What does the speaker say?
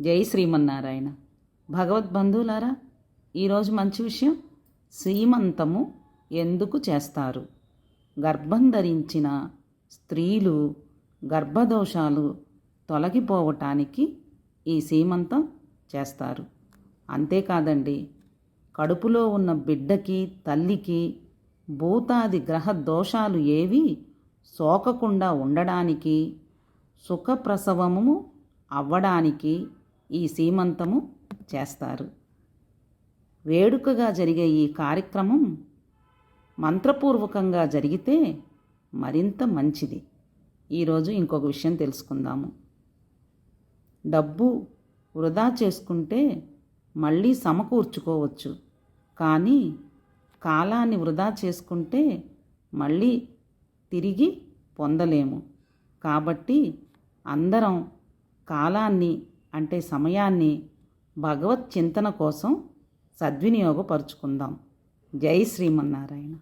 జై శ్రీమన్నారాయణ. భగవద్బంధువులారా ఈరోజు మంచి విషయం సీమంతము ఎందుకు చేస్తారు? గర్భం ధరించిన స్త్రీలు గర్భదోషాలు తొలగిపోవటానికి ఈ సీమంతం చేస్తారు. అంతేకాదండి కడుపులో ఉన్న బిడ్డకి తల్లికి భూతాది గ్రహ దోషాలు ఏవి సోకకుండా ఉండడానికి సుఖప్రసవము అవ్వడానికి ఈ సీమంతము చేస్తారు. వేడుకగా జరిగే ఈ కార్యక్రమం మంత్రపూర్వకంగా జరిగితే మరింత మంచిది. ఈరోజు ఇంకొక విషయం తెలుసుకుందాము. డబ్బు వృధా చేసుకుంటే మళ్ళీ సమకూర్చుకోవచ్చు. కానీ కాలాన్ని వృధా చేసుకుంటే మళ్ళీ తిరిగి పొందలేము. కాబట్టి అందరం కాలాన్ని అంటే సమయాన్ని భగవత్ చింతన కోసం సద్వినియోగపరుచుకుందాం. జై శ్రీమన్నారాయణ.